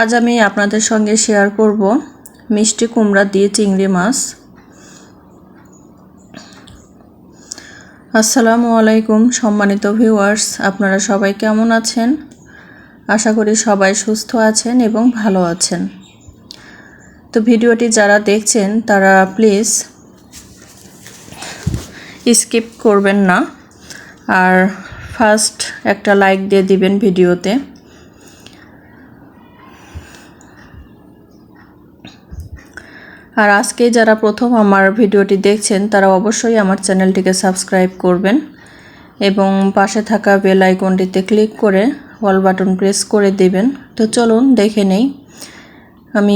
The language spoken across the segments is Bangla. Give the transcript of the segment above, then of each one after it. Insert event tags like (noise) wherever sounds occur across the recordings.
আজ আমি আপনাদের সঙ্গে শেয়ার করব মিষ্টি কুমড়া দিয়ে চিংড়ি মাছ। আসসালামু আলাইকুম, সম্মানিত ভিউয়ার্স আপনারা সবাই কেমন আছেন? আশা করি সবাই সুস্থ আছেন এবং ভালো আছেন। তো ভিডিওটি যারা দেখছেন, তারা প্লিজ স্কিপ করবেন না। আর ফার্স্ট একটা লাইক দিয়ে দিবেন ভিডিওতে। আর আজকে যারা প্রথম আমার ভিডিওটি দেখছেন, তারা অবশ্যই আমার চ্যানেলটিকে সাবস্ক্রাইব করবেন এবং পাশে থাকা বেল আইকনটিতে ক্লিক করে অল বাটন প্রেস করে দেবেন। তো চলুন দেখে নেই আমি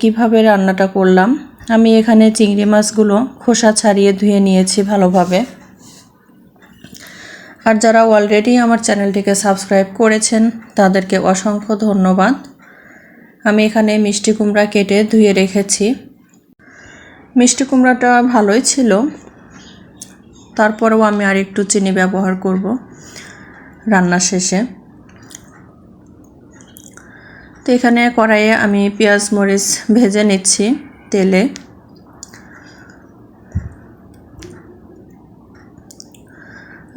কীভাবে রান্নাটা করলাম। আমি এখানে চিংড়ি মাছগুলো খোসা ছাড়িয়ে ধুয়ে নিয়েছি ভালোভাবে। আর যারা অলরেডি আমার চ্যানেলটিকে সাবস্ক্রাইব করেছেন, তাদেরকে অসংখ্য ধন্যবাদ। আমি এখানে মিষ্টি কুমড়া কেটে ধুয়ে রেখেছি। মিষ্টি কুমড়াটা ভালোই ছিল। তারপরেও আমি আর একটু চিনি ব্যবহার করব রান্না শেষে। তো এখানে কড়াইয়ে আমি পেঁয়াজ, মরিচ ভেজে নিচ্ছি তেলে।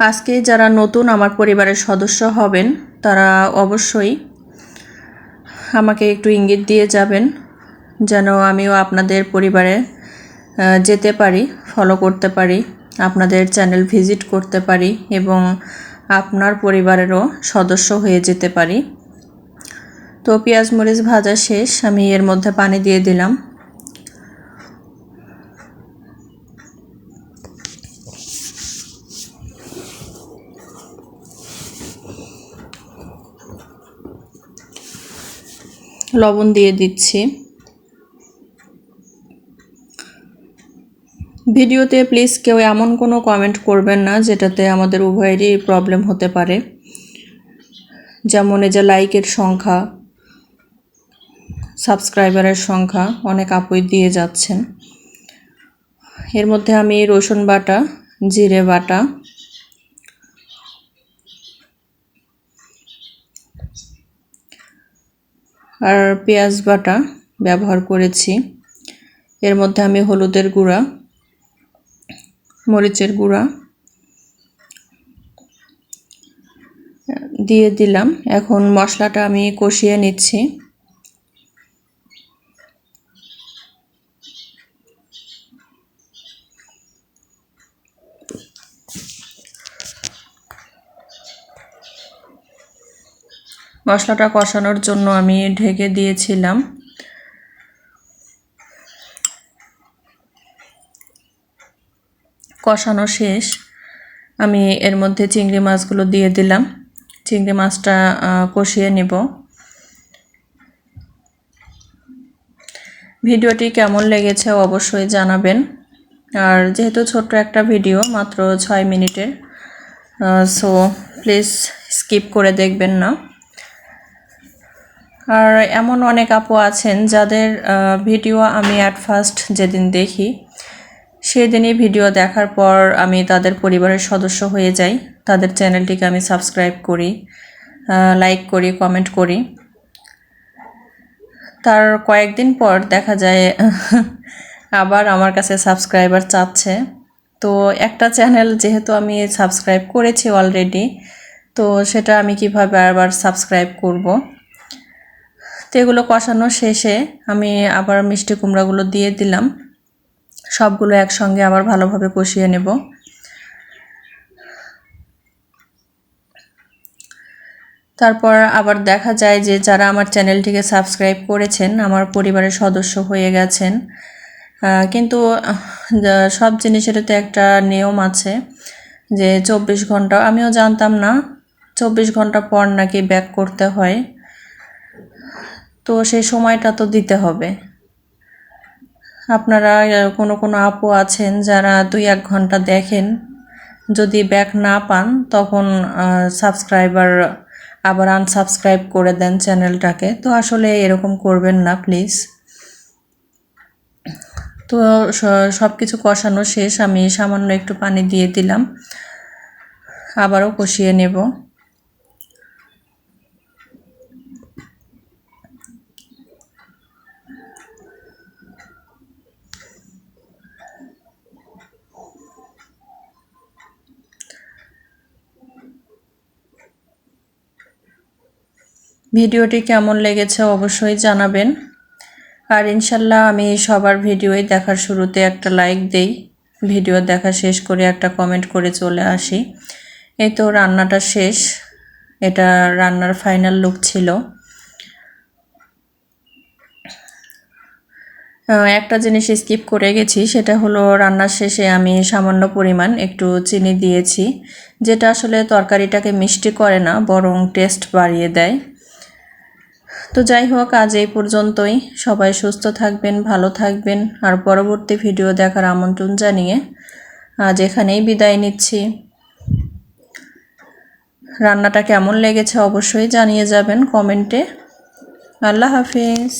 আজকে যারা নতুন আমার পরিবারের সদস্য হবেন, তারা অবশ্যই আমাকে একটু ইঙ্গিত দিয়ে যাবেন, যেন আমিও আপনাদের পরিবারে যেতে পারি ফলো করতে পারি, আপনাদের চ্যানেল ভিজিট করতে পারি এবং আপনার পরিবারেরও সদস্য হয়ে যেতে পারি। তো পেঁয়াজ মরিচ ভাজা শেষ, আমি এর মধ্যে পানি দিয়ে দিলাম। লবণ দিয়ে দিচ্ছি। ভিডিওতে প্লিজ কেউ এমন কোনো কমেন্ট করবেন না, যেটাতে আমাদের উভয়েরই প্রবলেম হতে পারে। যেমন এই যে লাইকের সংখ্যা সাবস্ক্রাইবারের সংখ্যা অনেক আপুই দিয়ে যাচ্ছেন। এর মধ্যে আমি রসুন বাটা, জিরে বাটা, আর পেঁয়াজ বাটা ব্যবহার করেছি। এর মধ্যে আমি হলুদের গুঁড়া মরিচের গুঁড়া। দিয়ে দিলাম। এখন মশলাটা আমি কষিয়ে নিচ্ছি। মশলাটা কষানোর জন্য আমি ঢেকে দিয়েছিলাম। কষানো শেষ। আমি এর মধ্যে চিংড়ি মাছগুলো দিয়ে দিলাম। চিংড়ি মাছটা কষিয়ে নেব। ভিডিওটি কেমন লেগেছে অবশ্যই জানাবেন। আর যেহেতু ছোট্ট একটা ভিডিও, মাত্র ছয় মিনিটের সো প্লিজ স্কিপ করে দেখবেন না। আর এমন অনেক আপু আছেন যাদের ভিডিও আমি অ্যাট ফার্স্ট যেদিন দেখি সেদিনই ভিডিও দেখার পর আমি তাদের পরিবারের সদস্য হয়ে যাই। তাদের চ্যানেলটিকে আমি সাবস্ক্রাইব করি লাইক করি কমেন্ট করি। তার কয়েকদিন পর দেখা যায়, (laughs) আবার আমার কাছে সাবস্ক্রাইবার চাচ্ছে। তো একটা চ্যানেল যেহেতু আমি সাবস্ক্রাইব করেছি অলরেডি তো সেটা আমি কীভাবে আবার সাবস্ক্রাইব করব? তো এগুলো কষানো শেষে আমি আবার মিষ্টি কুমড়াগুলো দিয়ে দিলাম। সবগুলো একসঙ্গে আবার ভালোভাবে কষিয়ে নেব। তারপর আবার দেখা যায় যে যারা আমার চ্যানেলটিকে সাবস্ক্রাইব করেছেন, আমার পরিবারের সদস্য হয়ে গেছেন। কিন্তু সব জিনিসের তো একটা নিয়ম আছে যে চব্বিশ ঘণ্টা, আমিও জানতাম না, চব্বিশ ঘণ্টা পর নাকি ব্যাক করতে হয়। তো সেই সময়টা তো দিতে হবে। আপনারা কোনো কোনো আপু আছেন যারা দুই এক ঘণ্টা দেখেন, যদি ব্যাক না পান, তখন সাবস্ক্রাইবার আবার আনসাবস্ক্রাইব করে দেন চ্যানেলটাকে তো আসলে এরকম করবেন না প্লিজ তো সব কিছু কষানো শেষ। আমি সামান্য একটু পানি দিয়ে দিলাম। আবারও কষিয়ে নেব। ভিডিওটি কেমন লেগেছে অবশ্যই জানাবেন। আর ইনশাল্লাহ আমি সবার ভিডিওই দেখার শুরুতে একটা লাইক দেই। ভিডিও দেখা শেষ করে একটা কমেন্ট করে চলে আসি। এই তো রান্নাটা শেষ। এটা রান্নার ফাইনাল লুক ছিল। একটা জিনিস স্কিপ করে গেছি, সেটা হলো রান্নার শেষে আমি সামান্য পরিমাণ একটু চিনি দিয়েছি, যেটা আসলে তরকারিটাকে মিষ্টি করে না, বরং টেস্ট বাড়িয়ে দেয়। তো যাই হোক, আজ এই পর্যন্তই। সবাই সুস্থ থাকবেন, ভালো থাকবেন। আর পরবর্তী ভিডিও দেখার আমন্ত্রণ জানিয়ে আজ এখানেই বিদায় নিচ্ছি। রান্নাটা কেমন লেগেছে অবশ্যই জানিয়ে যাবেন কমেন্টে। আল্লাহ হাফিজ।